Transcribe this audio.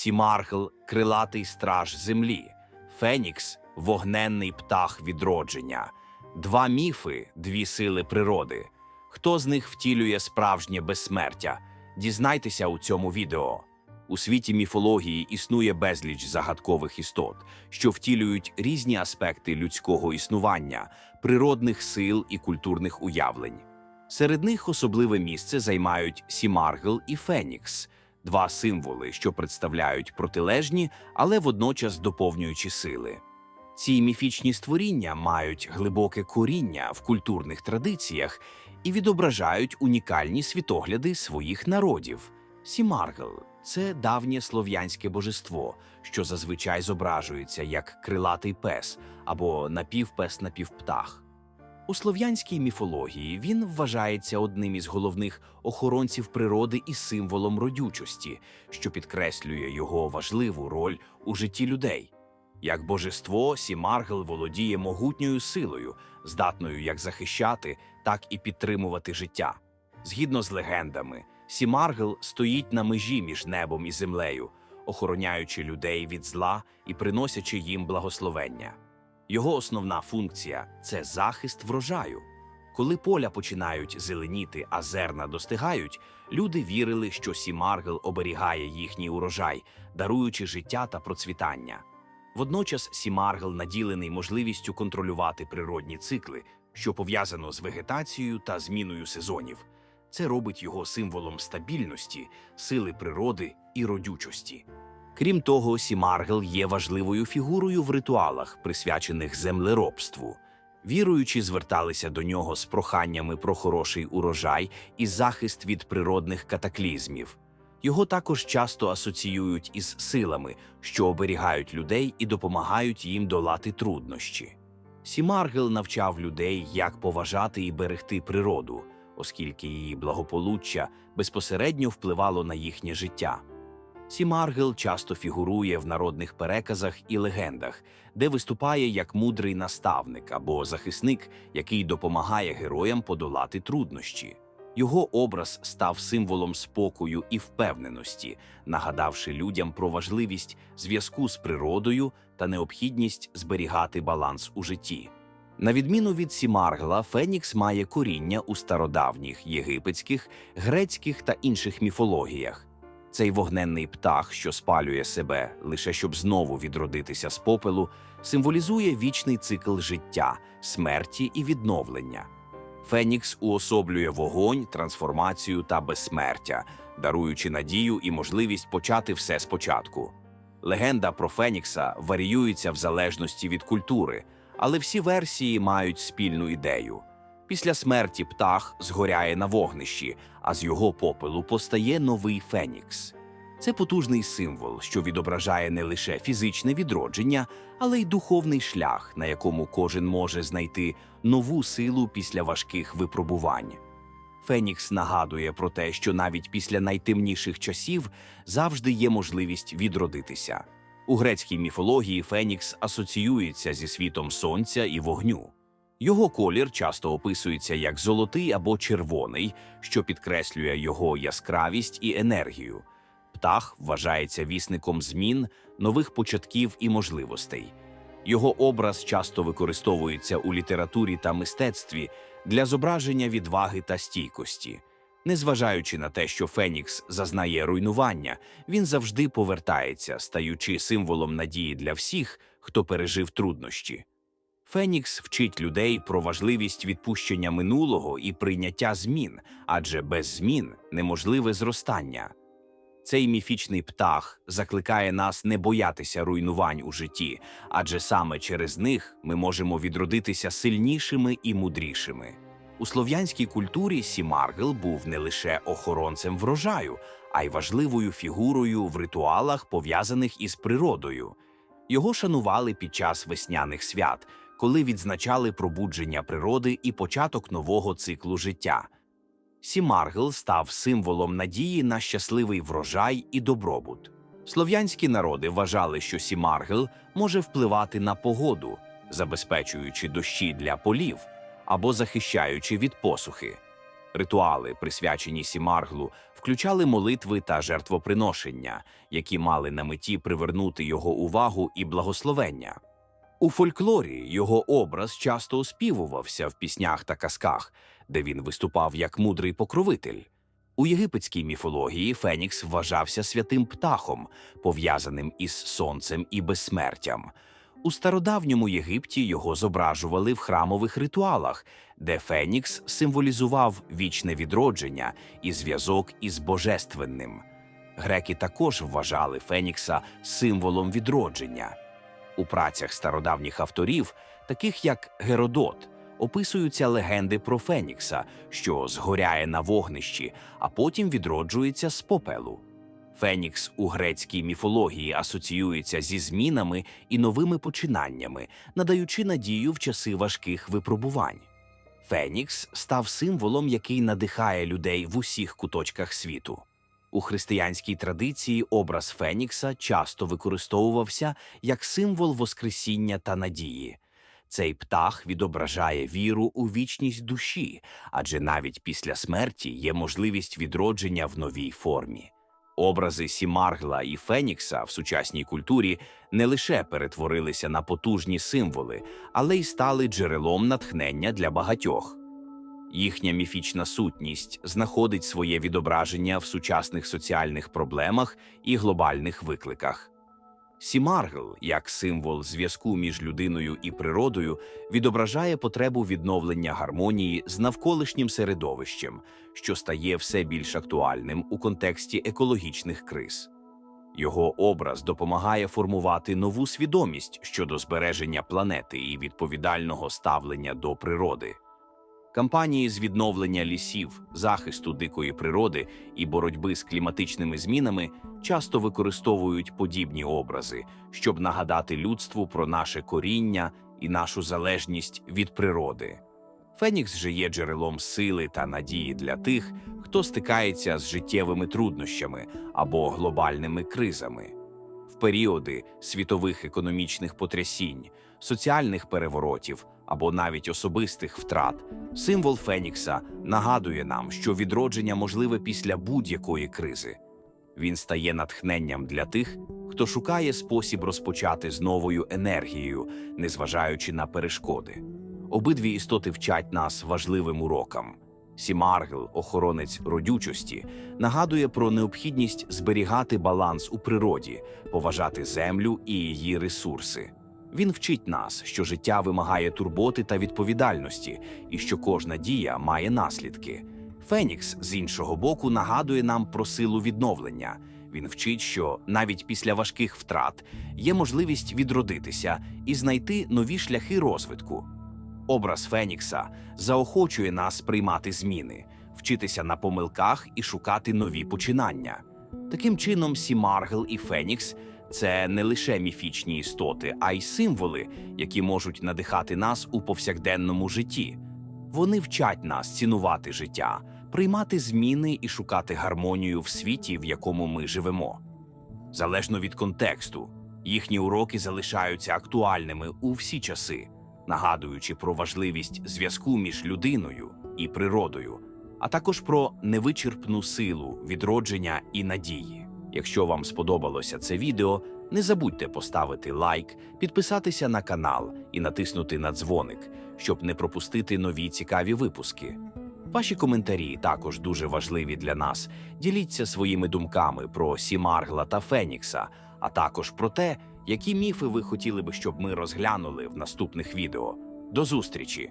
Сімаргл крилатий страж землі, Фенікс вогненний птах відродження, два міфи, дві сили природи. Хто з них втілює справжнє безсмертя? Дізнайтеся у цьому відео. У світі міфології існує безліч загадкових істот, що втілюють різні аспекти людського існування, природних сил і культурних уявлень. Серед них особливе місце займають Сімаргл і Фенікс, два символи, що представляють протилежні, але водночас доповнюючі сили. Ці міфічні створіння мають глибоке коріння в культурних традиціях і відображають унікальні світогляди своїх народів. Сімаргл це давнє слов'янське божество, що зазвичай зображується як крилатий пес або напівпес напівптах. У слов'янській міфології він вважається одним із головних охоронців природи і символом родючості, що підкреслює його важливу роль у житті людей. Як божество, Сімаргл володіє могутньою силою, здатною як захищати, так і підтримувати життя. Згідно з легендами, Сімаргл стоїть на межі між небом і землею, охороняючи людей від зла і приносячи їм благословення. Його основна функція це захист врожаю. Коли поля починають зеленіти, а зерна достигають, люди вірили, що Сімаргл оберігає їхній урожай, даруючи життя та процвітання. Водночас Сімаргл наділений можливістю контролювати природні цикли, що пов'язано з вегетацією та зміною сезонів. Це робить його символом стабільності, сили природи і родючості. Крім того, Сімаргл є важливою фігурою в ритуалах, присвячених землеробству. Віруючі зверталися до нього з проханнями про хороший урожай і захист від природних катаклізмів. Його також часто асоціюють із силами, що оберігають людей і допомагають їм долати труднощі. Сімаргл навчав людей, як поважати і берегти природу, оскільки її благополуччя безпосередньо впливало на їхнє життя. Сімаргл часто фігурує в народних переказах і легендах, де виступає як мудрий наставник або захисник, який допомагає героям подолати труднощі. Його образ став символом спокою і впевненості, нагадавши людям про важливість зв'язку з природою та необхідність зберігати баланс у житті. На відміну від Сімаргла, Фенікс має коріння у стародавніх єгипетських, грецьких та інших міфологіях. Цей вогненний птах, що спалює себе лише щоб знову відродитися з попелу, символізує вічний цикл життя, смерті і відновлення. Фенікс уособлює вогонь, трансформацію та безсмертя, даруючи надію і можливість почати все спочатку. Легенда про Фенікса варіюється в залежності від культури, але всі версії мають спільну ідею. Після смерті птах згоряє на вогнищі, а з його попелу постає новий Фенікс. Це потужний символ, що відображає не лише фізичне відродження, але й духовний шлях, на якому кожен може знайти нову силу після важких випробувань. Фенікс нагадує про те, що навіть після найтемніших часів завжди є можливість відродитися. У грецькій міфології Фенікс асоціюється зі світом сонця і вогню. Його колір часто описується як золотий або червоний, що підкреслює його яскравість і енергію. Птах вважається вісником змін, нових початків і можливостей. Його образ часто використовується у літературі та мистецтві для зображення відваги та стійкості. Незважаючи на те, що Фенікс зазнає руйнування, він завжди повертається, стаючи символом надії для всіх, хто пережив труднощі. Фенікс вчить людей про важливість відпущення минулого і прийняття змін, адже без змін неможливе зростання. Цей міфічний птах закликає нас не боятися руйнувань у житті, адже саме через них ми можемо відродитися сильнішими і мудрішими. У слов'янській культурі Сімаргл був не лише охоронцем врожаю, а й важливою фігурою в ритуалах, пов'язаних із природою. Його шанували під час весняних свят, коли відзначали пробудження природи і початок нового циклу життя. Сімаргл став символом надії на щасливий врожай і добробут. Слов'янські народи вважали, що Сімаргл може впливати на погоду, забезпечуючи дощі для полів або захищаючи від посухи. Ритуали, присвячені Сімарглу, включали молитви та жертвоприношення, які мали на меті привернути його увагу і благословення. У фольклорі його образ часто оспівувався в піснях та казках, де він виступав як мудрий покровитель. У єгипетській міфології Фенікс вважався святим птахом, пов'язаним із сонцем і безсмертям. У стародавньому Єгипті його зображували в храмових ритуалах, де Фенікс символізував вічне відродження і зв'язок із божественним. Греки також вважали Фенікса символом відродження. У працях стародавніх авторів, таких як Геродот, описуються легенди про Фенікса, що згоряє на вогнищі, а потім відроджується з попелу. Фенікс у грецькій міфології асоціюється зі змінами і новими починаннями, надаючи надію в часи важких випробувань. Фенікс став символом, який надихає людей в усіх куточках світу. У християнській традиції образ Фенікса часто використовувався як символ Воскресіння та надії. Цей птах відображає віру у вічність душі, адже навіть після смерті є можливість відродження в новій формі. Образи Сімаргла і Фенікса в сучасній культурі не лише перетворилися на потужні символи, але й стали джерелом натхнення для багатьох. Їхня міфічна сутність знаходить своє відображення в сучасних соціальних проблемах і глобальних викликах. Сімаргл, як символ зв'язку між людиною і природою, відображає потребу відновлення гармонії з навколишнім середовищем, що стає все більш актуальним у контексті екологічних криз. Його образ допомагає формувати нову свідомість щодо збереження планети і відповідального ставлення до природи. Кампанії з відновлення лісів, захисту дикої природи і боротьби з кліматичними змінами часто використовують подібні образи, щоб нагадати людству про наше коріння і нашу залежність від природи. Фенікс же є джерелом сили та надії для тих, хто стикається з життєвими труднощами або глобальними кризами. В періоди світових економічних потрясінь, соціальних переворотів або навіть особистих втрат, символ Фенікса нагадує нам, що відродження можливе після будь-якої кризи. Він стає натхненням для тих, хто шукає спосіб розпочати з новою енергією, незважаючи на перешкоди. Обидві істоти вчать нас важливим урокам. Сімаргл, охоронець родючості, нагадує про необхідність зберігати баланс у природі, поважати землю і її ресурси. Він вчить нас, що життя вимагає турботи та відповідальності, і що кожна дія має наслідки. Фенікс, з іншого боку, нагадує нам про силу відновлення. Він вчить, що навіть після важких втрат є можливість відродитися і знайти нові шляхи розвитку. Образ Фенікса заохочує нас приймати зміни, вчитися на помилках і шукати нові починання. Таким чином, Сімаргл і Фенікс це не лише міфічні істоти, а й символи, які можуть надихати нас у повсякденному житті. Вони вчать нас цінувати життя, приймати зміни і шукати гармонію в світі, в якому ми живемо. Залежно від контексту, їхні уроки залишаються актуальними у всі часи, нагадуючи про важливість зв'язку між людиною і природою, а також про невичерпну силу відродження і надії. Якщо вам сподобалося це відео, не забудьте поставити лайк, підписатися на канал і натиснути на дзвоник, щоб не пропустити нові цікаві випуски. Ваші коментарі також дуже важливі для нас. Діліться своїми думками про Сімаргла та Фенікса, а також про те, які міфи ви хотіли би, щоб ми розглянули в наступних відео. До зустрічі!